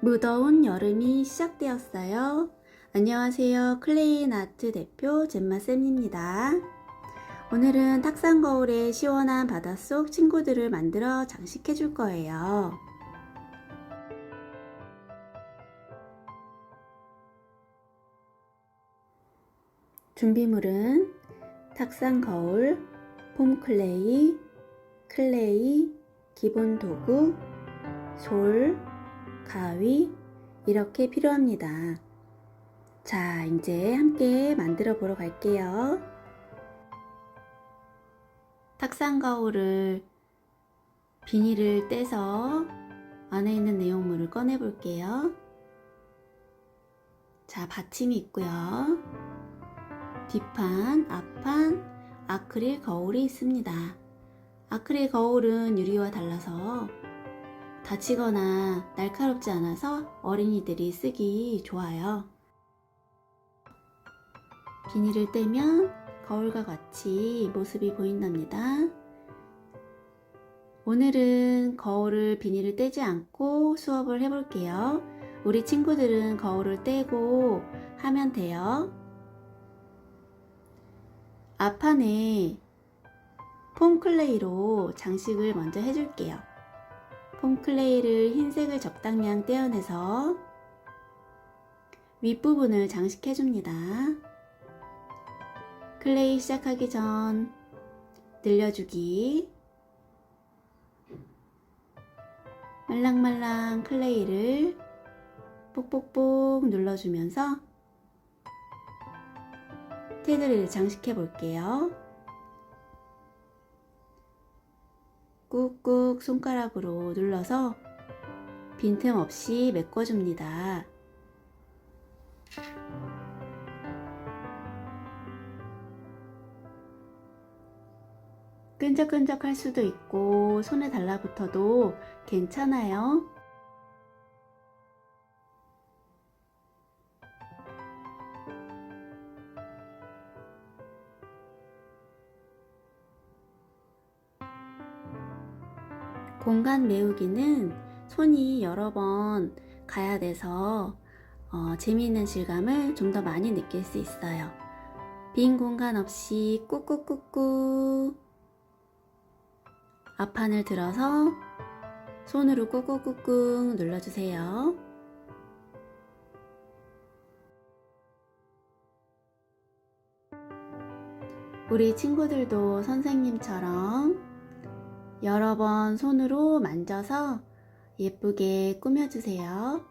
무더운 여름이 시작되었어요. 안녕하세요. 클레인 아트 대표 잼마쌤입니다. 오늘은 탁산 거울에 시원한 바닷속 친구들을 만들어 장식해 줄 거예요. 준비물은 탁산 거울, 폼 클레이, 클레이, 기본 도구, 솔, 가위 이렇게 필요합니다. 자, 이제 함께 만들어 보러 갈게요. 탁산 거울을 비닐을 떼서 안에 있는 내용물을 꺼내 볼게요. 자, 받침이 있고요. 뒷판, 앞판, 아크릴 거울이 있습니다. 아크릴 거울은 유리와 달라서 다치거나 날카롭지 않아서 어린이들이 쓰기 좋아요. 비닐을 떼면 거울과 같이 모습이 보인답니다. 오늘은 거울을 비닐을 떼지 않고 수업을 해볼게요. 우리 친구들은 거울을 떼고 하면 돼요. 앞판에 폼 클레이로 장식을 먼저 해줄게요. 폼클레이를 흰색을 적당량 떼어내서 윗부분을 장식해줍니다. 클레이 시작하기 전 늘려주기 말랑말랑 클레이를 뽁뽁뽁 눌러주면서 테두리를 장식해 볼게요. 꾹꾹 손가락으로 눌러서 빈틈 없이 메꿔줍니다. 끈적끈적할 수도 있고 손에 달라붙어도 괜찮아요. 공간 메우기는 손이 여러 번 가야 돼서 어, 재미있는 질감을 좀 더 많이 느낄 수 있어요. 빈 공간 없이 꾹꾹꾹꾹 앞판을 들어서 손으로 꾹꾹꾹꾹 눌러주세요. 우리 친구들도 선생님처럼 여러 번 손으로 만져서 예쁘게 꾸며주세요.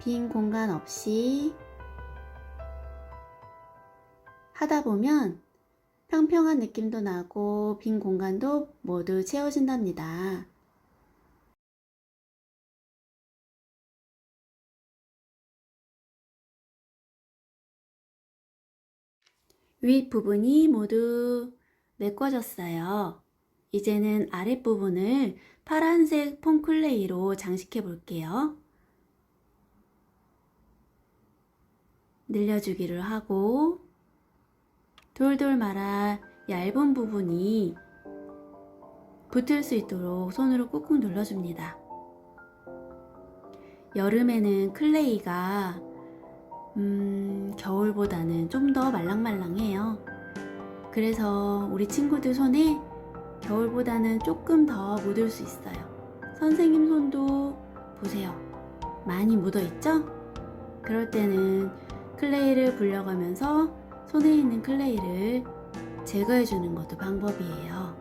빈 공간 없이 하다 보면 평평한 느낌도 나고 빈 공간도 모두 채워진답니다. 윗부분이 모두 메꿔졌어요. 이제는 아랫부분을 파란색 폼클레이로 장식해 볼게요. 늘려주기를 하고 돌돌 말아 얇은 부분이 붙을 수 있도록 손으로 꾹꾹 눌러줍니다. 여름에는 클레이가 음, 겨울보다는 좀 더 말랑말랑해요. 그래서 우리 친구들 손에 겨울보다는 조금 더 묻을 수 있어요. 선생님 손도 보세요. 많이 묻어 있죠? 그럴 때는 클레이를 굴려가면서 손에 있는 클레이를 제거해 주는 것도 방법이에요.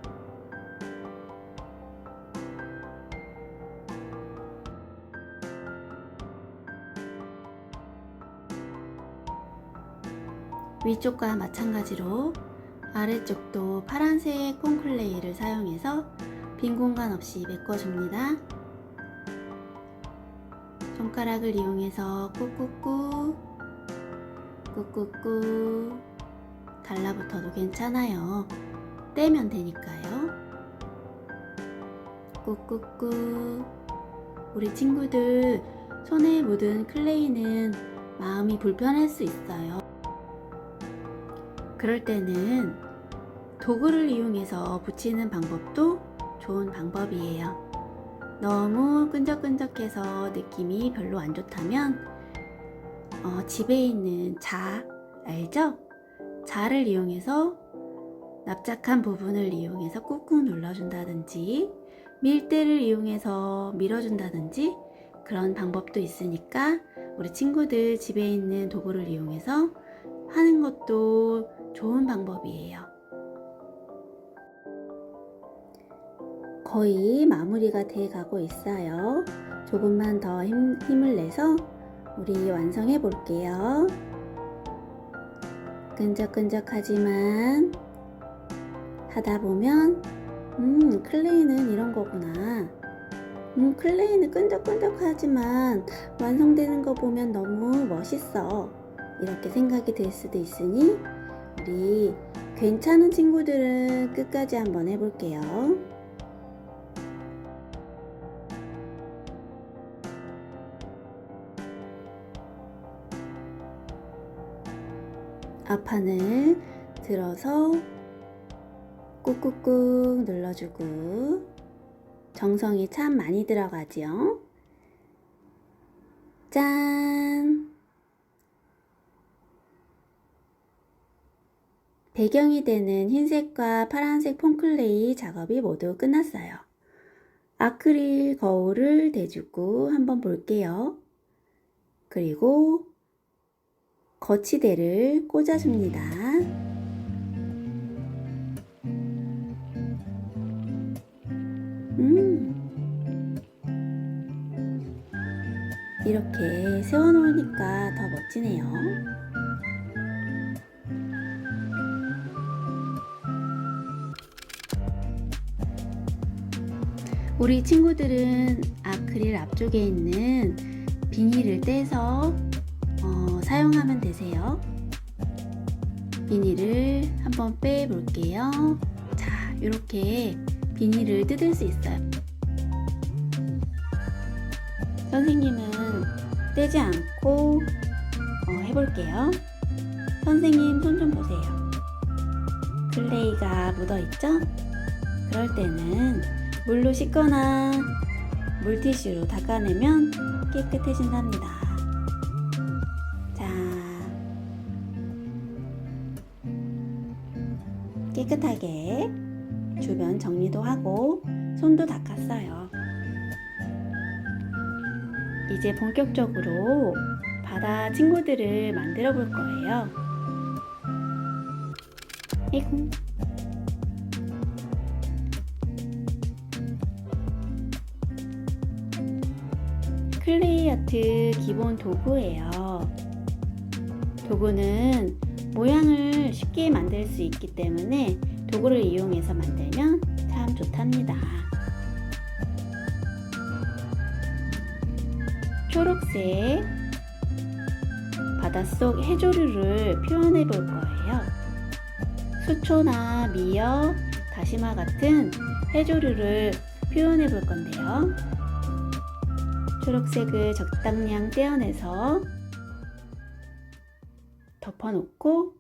위쪽과 마찬가지로 아래쪽도 파란색 폼클레이를 사용해서 빈 공간 없이 메꿔줍니다. 손가락을 이용해서 꾹꾹꾹 꾹꾹꾹 달라붙어도 괜찮아요. 떼면 되니까요. 꾹꾹꾹 우리 친구들 손에 묻은 클레이는 마음이 불편할 수 있어요. 그럴 때는 도구를 이용해서 붙이는 방법도 좋은 방법이에요. 너무 끈적끈적해서 느낌이 별로 안 좋다면 어, 집에 있는 자 알죠? 자를 이용해서 납작한 부분을 이용해서 꾹꾹 눌러준다든지 밀대를 이용해서 밀어준다든지 그런 방법도 있으니까 우리 친구들 집에 있는 도구를 이용해서 하는 것도 좋은 방법이에요. 거의 마무리가 돼 가고 있어요. 조금만 더 힘, 힘을 내서 우리 완성해 볼게요. 끈적끈적하지만 하다 보면 음 클레이는 이런 거구나. 음 클레이는 끈적끈적하지만 완성되는 거 보면 너무 멋있어. 이렇게 생각이 들 수도 있으니 우리 괜찮은 친구들은 끝까지 한번 해볼게요. 앞판을 들어서 꾹꾹꾹 눌러주고 정성이 참 많이 들어가지요. 짠! 배경이 되는 흰색과 파란색 폼클레이 작업이 모두 끝났어요. 아크릴 거울을 대주고 한번 볼게요. 그리고 거치대를 꽂아줍니다. 음. 이렇게 세워놓으니까 더 멋지네요. 우리 친구들은 아크릴 앞쪽에 있는 비닐을 떼서 어, 사용하면 되세요. 비닐을 한번 빼볼게요. 자, 이렇게 비닐을 뜯을 수 있어요. 선생님은 떼지 않고 어, 해볼게요. 선생님 손 좀 보세요. 클레이가 묻어있죠? 그럴 때는 물로 씻거나 물티슈로 닦아내면 깨끗해진답니다. 깨끗하게 주변 정리도 하고 손도 닦았어요. 이제 본격적으로 바다 친구들을 만들어 볼 거예요. 이고 클레이 아트 기본 도구예요. 도구는 모양을 쉽게 만들 수 있기 때문에 도구를 이용해서 만들면 참 좋답니다. 초록색 바닷속 해조류를 표현해 볼 거예요. 수초나 미역, 다시마 같은 해조류를 표현해 볼 건데요. 초록색을 적당량 떼어내서 덮어놓고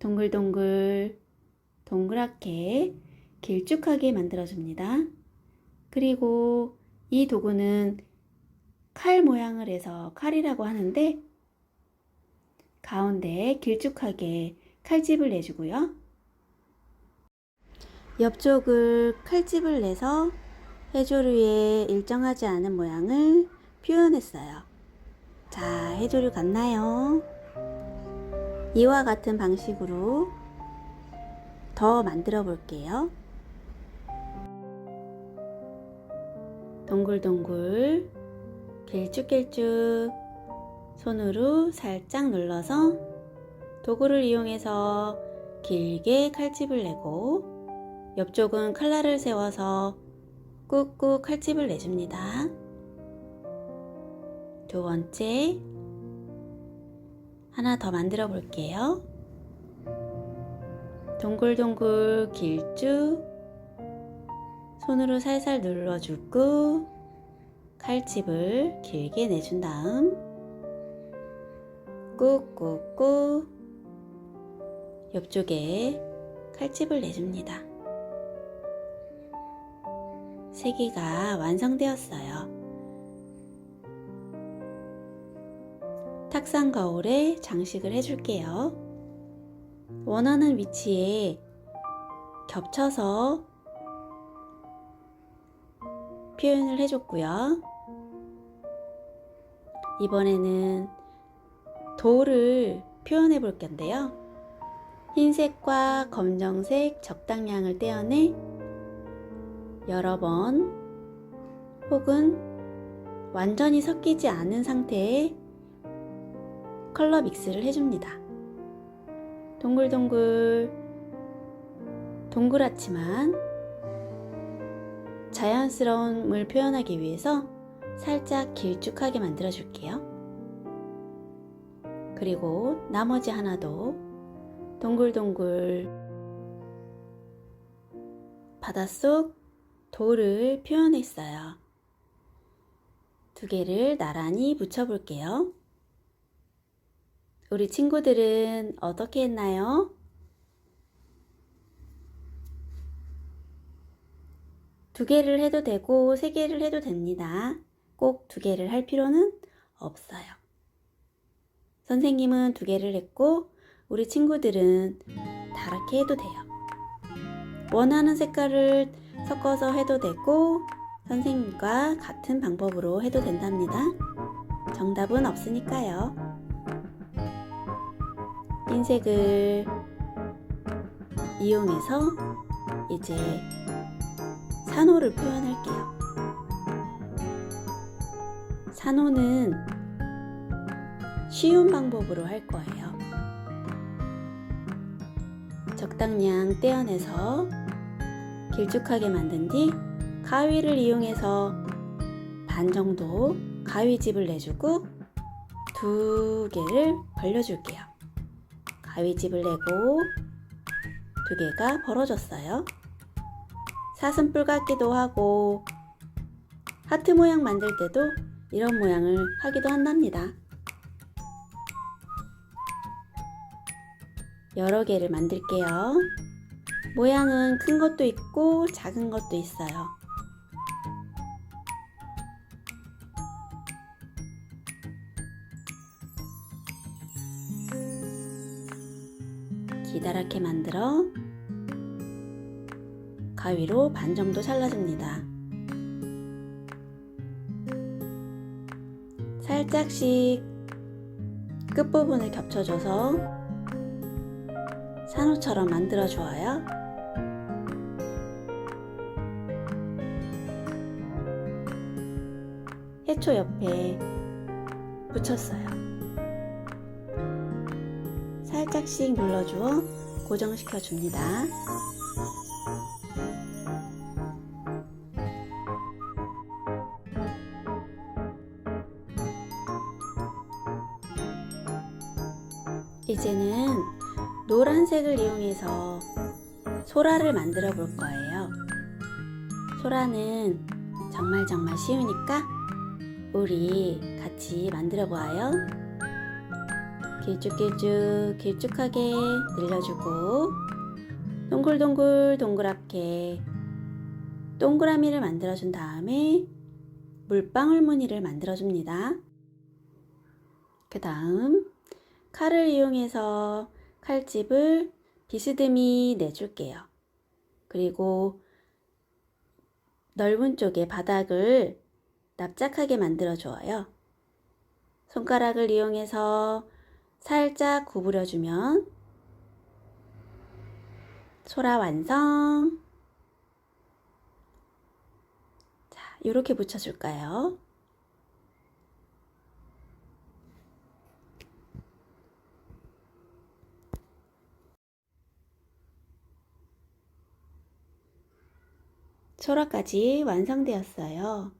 동글동글 동그랗게 길쭉하게 만들어줍니다. 그리고 이 도구는 칼 모양을 해서 칼이라고 하는데 가운데 길쭉하게 칼집을 내주고요. 옆쪽을 칼집을 내서 해조류의 일정하지 않은 모양을 표현했어요. 자, 해조류 같나요? 이와 같은 방식으로 더 만들어 볼게요. 동글동글, 길쭉길쭉 손으로 살짝 눌러서 도구를 이용해서 길게 칼집을 내고 옆쪽은 칼날을 세워서 꾹꾹 칼집을 내줍니다. 두 번째, 하나 더 만들어 볼게요. 동글동글 길쭉 손으로 살살 눌러주고 칼집을 길게 내준 다음 꾹꾹꾹 옆쪽에 칼집을 내줍니다. 세 개가 완성되었어요. 탁상 거울에 장식을 해줄게요. 원하는 위치에 겹쳐서 표현을 해줬고요. 이번에는 돌을 표현해 볼 건데요. 흰색과 검정색 적당량을 떼어내 여러 번 혹은 완전히 섞이지 않은 상태의 컬러 믹스를 해줍니다. 동글동글 동그랗지만 자연스러움을 표현하기 위해서 살짝 길쭉하게 만들어 줄게요. 그리고 나머지 하나도 동글동글 바닷속 돌을 표현했어요. 두 개를 나란히 붙여 볼게요. 우리 친구들은 어떻게 했나요? 두 개를 해도 되고 세 개를 해도 됩니다. 꼭 두 개를 할 필요는 없어요. 선생님은 두 개를 했고 우리 친구들은 다르게 해도 돼요. 원하는 색깔을 섞어서 해도 되고 선생님과 같은 방법으로 해도 된답니다. 정답은 없으니까요. 흰색을 이용해서 이제 산호를 표현할게요. 산호는 쉬운 방법으로 할 거예요. 적당량 떼어내서 길쭉하게 만든 뒤 가위를 이용해서 반 정도 가위집을 내주고 두 개를 벌려줄게요. 가위집을 내고 두 개가 벌어졌어요. 사슴뿔 같기도 하고 하트 모양 만들 때도 이런 모양을 하기도 한답니다. 여러 개를 만들게요. 모양은 큰 것도 있고 작은 것도 있어요. 기다랗게 만들어 가위로 반 정도 잘라줍니다. 살짝씩 끝부분을 겹쳐줘서 산호처럼 만들어줘요. 해초 옆에 붙였어요. 살짝씩 눌러주어 고정시켜 줍니다. 이제는 노란색을 이용해서 소라를 만들어 볼 거예요. 소라는 정말 정말 쉬우니까 우리 같이 만들어 보아요. 길쭉길쭉 길쭉하게 늘려주고 동글동글 동그랗게 동그라미를 만들어준 다음에 물방울 무늬를 만들어줍니다. 그 다음 칼을 이용해서 칼집을 비스듬히 내줄게요. 그리고 넓은 쪽에 바닥을 납작하게 만들어 주어요. 손가락을 이용해서 살짝 구부려주면 소라 완성! 자, 이렇게 붙여줄까요? 소라까지 완성되었어요.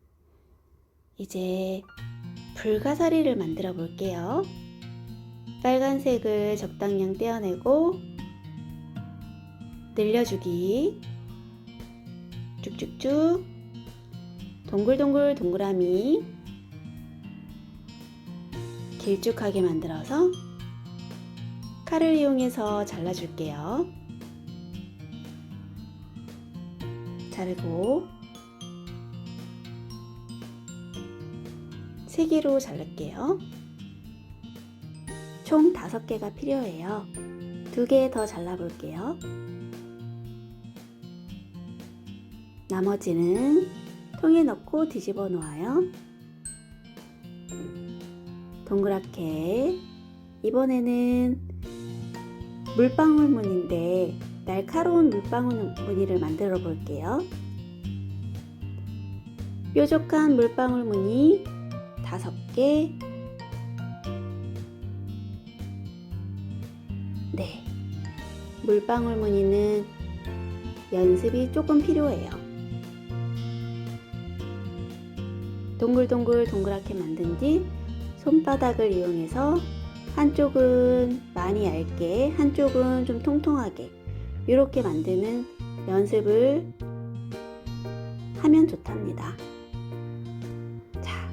이제 불가사리를 만들어 볼게요. 빨간색을 적당량 떼어내고 늘려주기 쭉쭉쭉 동글동글 동그라미 길쭉하게 만들어서 칼을 이용해서 잘라줄게요. 자르고 세개로 자를게요. 총 5개가 필요해요. 두개더 잘라볼게요. 나머지는 통에 넣고 뒤집어 놓아요. 동그랗게 이번에는 물방울 무늬인데 날카로운 물방울 무늬를 만들어 볼게요. 뾰족한 물방울 무늬 5개 물방울 무늬는 연습이 조금 필요해요. 동글동글 동그랗게 만든 뒤 손바닥을 이용해서 한쪽은 많이 얇게, 한쪽은 좀 통통하게 이렇게 만드는 연습을 하면 좋답니다. 자,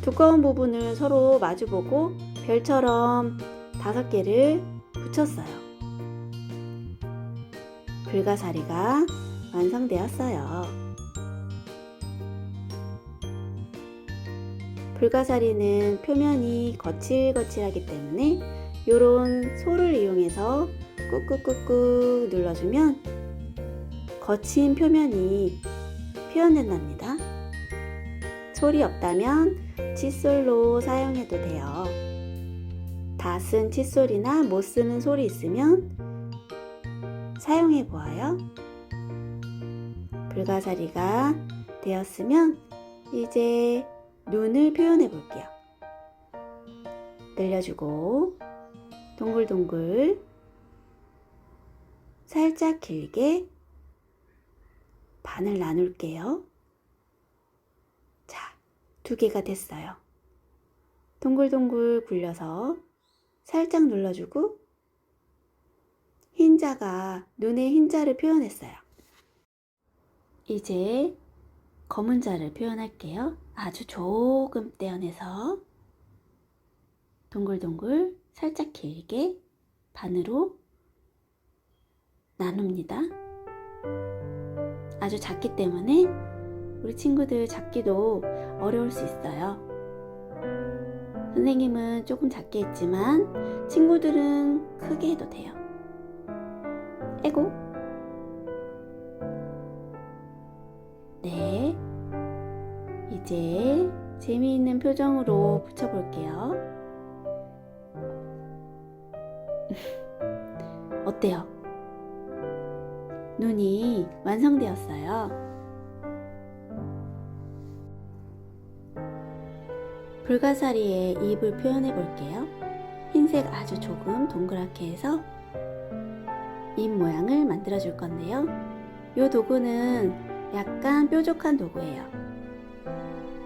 두꺼운 부분을 서로 마주보고 별처럼 다섯 개를 붙였어요. 불가사리가 완성되었어요. 불가사리는 표면이 거칠거칠하기 때문에 이런 솔을 이용해서 꾹꾹꾹꾹 눌러주면 거친 표면이 표현된답니다. 솔이 없다면 칫솔로 사용해도 돼요. 다 쓴 칫솔이나 못 쓰는 솔이 있으면 사용해 보아요. 불가사리가 되었으면 이제 눈을 표현해 볼게요. 늘려주고 동글동글 살짝 길게 반을 나눌게요. 자, 두 개가 됐어요. 동글동글 굴려서 살짝 눌러주고 흰자가 눈의 흰자를 표현했어요. 이제 검은 자를 표현할게요. 아주 조금 떼어내서 동글동글 살짝 길게 반으로 나눕니다. 아주 작기 때문에 우리 친구들 잡기도 어려울 수 있어요. 선생님은 조금 작게 했지만 친구들은 크게 해도 돼요. 에고. 네. 이제 재미있는 표정으로 붙여볼게요. 어때요? 눈이 완성되었어요. 불가사리의 입을 표현해 볼게요. 흰색 아주 조금 동그랗게 해서 입 모양을 만들어 줄 건데요. 이 도구는 약간 뾰족한 도구예요.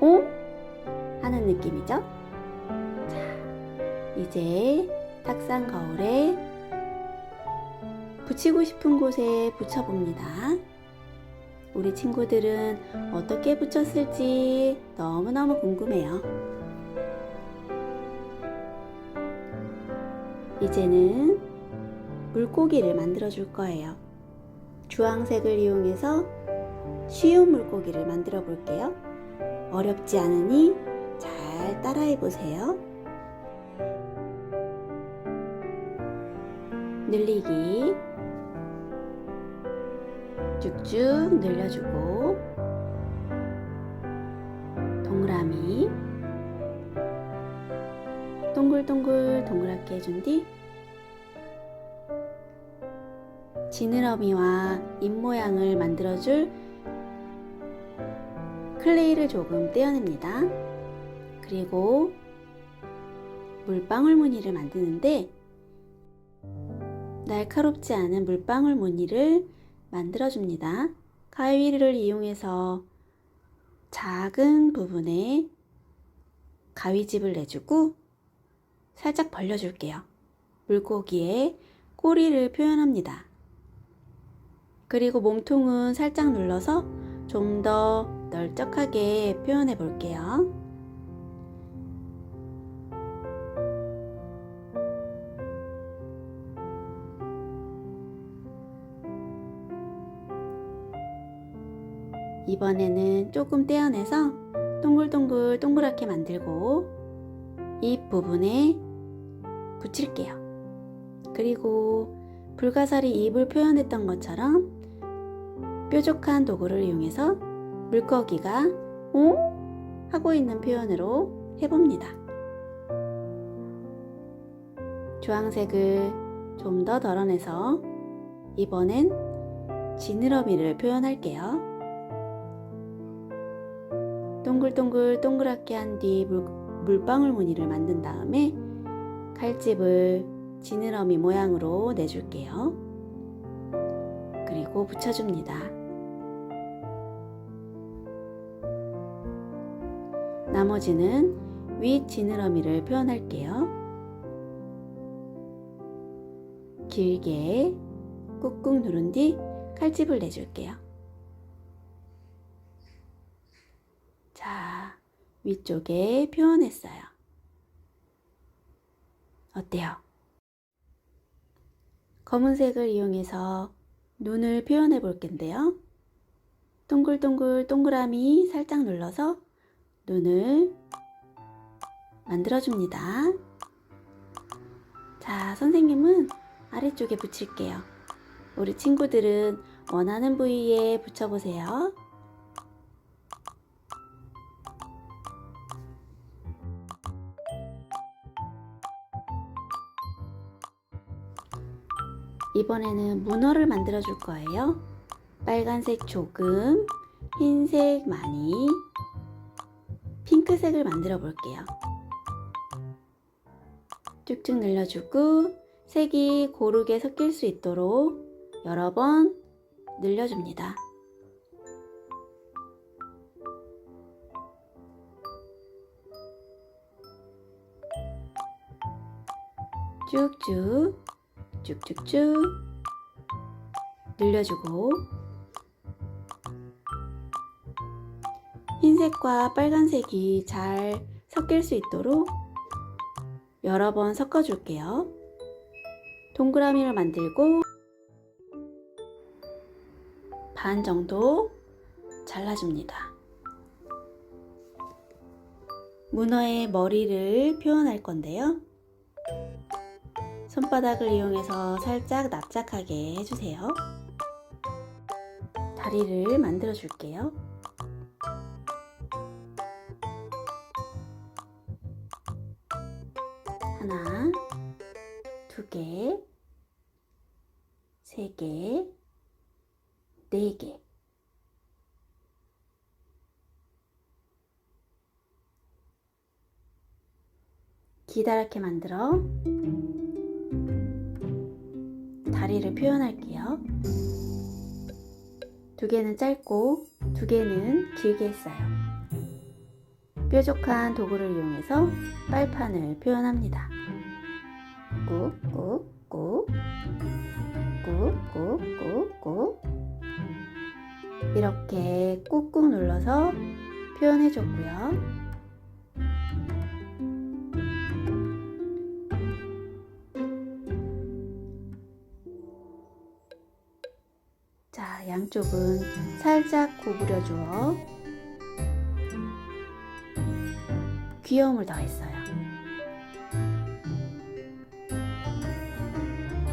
오? 하는 느낌이죠? 자, 이제 탁상 거울에 붙이고 싶은 곳에 붙여봅니다. 우리 친구들은 어떻게 붙였을지 너무너무 궁금해요. 이제는 물고기를 만들어 줄 거예요. 주황색을 이용해서 쉬운 물고기를 만들어 볼게요. 어렵지 않으니 잘 따라해 보세요. 늘리기 쭉쭉 늘려주고 동그라미 동글동글 동그랗게 해준 뒤 지느러미와 입 모양을 만들어줄 클레이를 조금 떼어냅니다. 그리고 물방울 무늬를 만드는데 날카롭지 않은 물방울 무늬를 만들어줍니다. 가위를 이용해서 작은 부분에 가위집을 내주고 살짝 벌려줄게요. 물고기의 꼬리를 표현합니다. 그리고 몸통은 살짝 눌러서 좀 더 널쩍하게 표현해 볼게요. 이번에는 조금 떼어내서 동글동글 동그랗게 만들고 입 부분에 붙일게요. 그리고 불가사리 입을 표현했던 것처럼 뾰족한 도구를 이용해서 물고기가 오 하고 있는 표현으로 해봅니다. 주황색을 좀 더 덜어내서 이번엔 지느러미를 표현할게요. 동글동글 동그랗게 한 뒤 물방울 무늬를 만든 다음에 칼집을 지느러미 모양으로 내줄게요. 그리고 붙여줍니다. 나머지는 윗 지느러미를 표현할게요. 길게 꾹꾹 누른 뒤 칼집을 내줄게요. 자, 위쪽에 표현했어요. 어때요? 검은색을 이용해서 눈을 표현해 볼 텐데요. 동글동글 동그라미 살짝 눌러서 눈을 만들어줍니다. 자, 선생님은 아래쪽에 붙일게요. 우리 친구들은 원하는 부위에 붙여보세요. 이번에는 문어를 만들어 줄 거예요. 빨간색 조금, 흰색 많이, 핑크색을 만들어 볼게요. 쭉쭉 늘려주고 색이 고르게 섞일 수 있도록 여러 번 늘려줍니다. 쭉쭉 쭉쭉쭉 늘려주고 흰색과 빨간색이 잘 섞일 수 있도록 여러 번 섞어줄게요. 동그라미를 만들고 반 정도 잘라줍니다. 문어의 머리를 표현할 건데요. 손바닥을 이용해서 살짝 납작하게 해주세요. 다리를 만들어 줄게요. 하나, 두 개, 세 개, 네 개. 기다랗게 만들어 다리를 표현할게요. 두 개는 짧고 두 개는 길게 했어요. 뾰족한 도구를 이용해서 빨판을 표현합니다. 꾹꾹꾹 꾹꾹꾹꾹 이렇게 꾹꾹 눌러서 표현해 줬고요. 자, 양쪽은 살짝 구부려 주어 귀여움을 더했어요.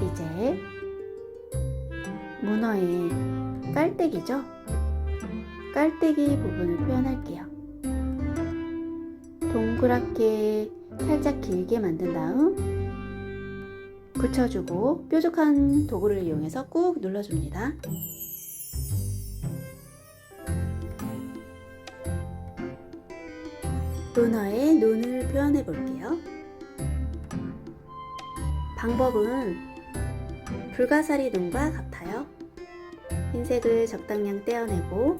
이제 문어의 깔때기죠? 깔때기 부분을 표현할게요. 동그랗게 살짝 길게 만든 다음 붙여주고 뾰족한 도구를 이용해서 꾹 눌러줍니다. 문어의 눈을 표현해 볼게요. 방법은 불가사리 눈과 같아요. 흰색을 적당량 떼어내고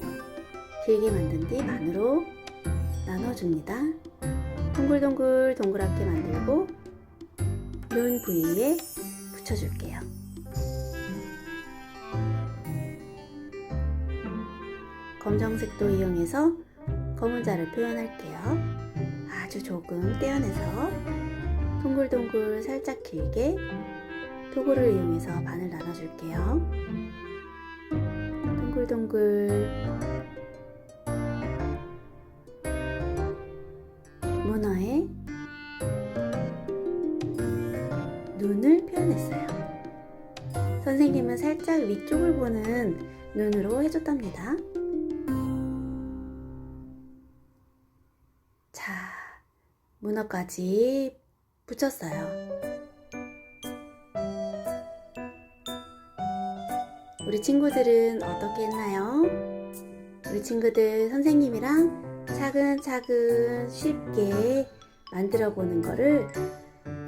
길게 만든 뒤 반으로 나눠줍니다. 동글동글 동그랗게 만들고 눈 부위에 붙여줄게요. 검정색도 이용해서 검은 자를 표현할게요. 아주 조금 떼어내서 동글동글 살짝 길게 도구를 이용해서 반을 나눠줄게요. 동글동글 문어의 눈을 표현했어요. 선생님은 살짝 위쪽을 보는 눈으로 해줬답니다. 문어까지 붙였어요. 우리 친구들은 어떻게 했나요? 우리 친구들 선생님이랑 차근차근 쉽게 만들어 보는 거를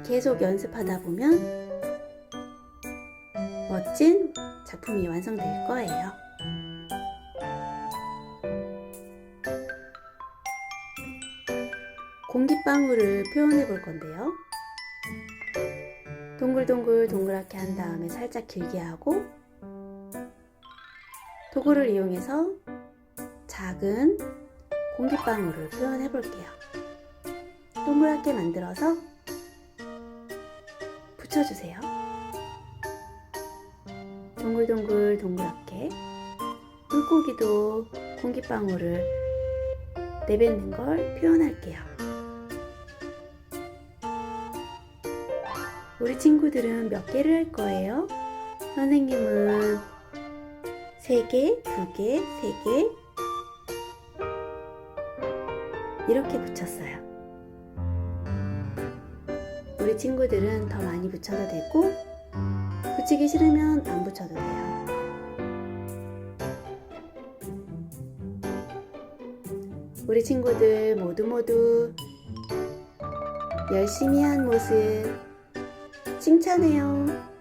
계속 연습하다 보면 멋진 작품이 완성될 거예요. 공기방울을 표현해 볼 건데요. 동글동글 동그랗게 한 다음에 살짝 길게 하고 도구를 이용해서 작은 공기방울을 표현해 볼게요. 동그랗게 만들어서 붙여주세요. 동글동글 동그랗게 물고기도 공기방울을 내뱉는 걸 표현할게요. 우리 친구들은 몇 개를 할 거예요? 선생님은 세 개, 두 개, 세개 이렇게 붙였어요. 우리 친구들은 더 많이 붙여도 되고 붙이기 싫으면 안 붙여도 돼요. 우리 친구들 모두 모두 열심히 한 모습 칭찬해요.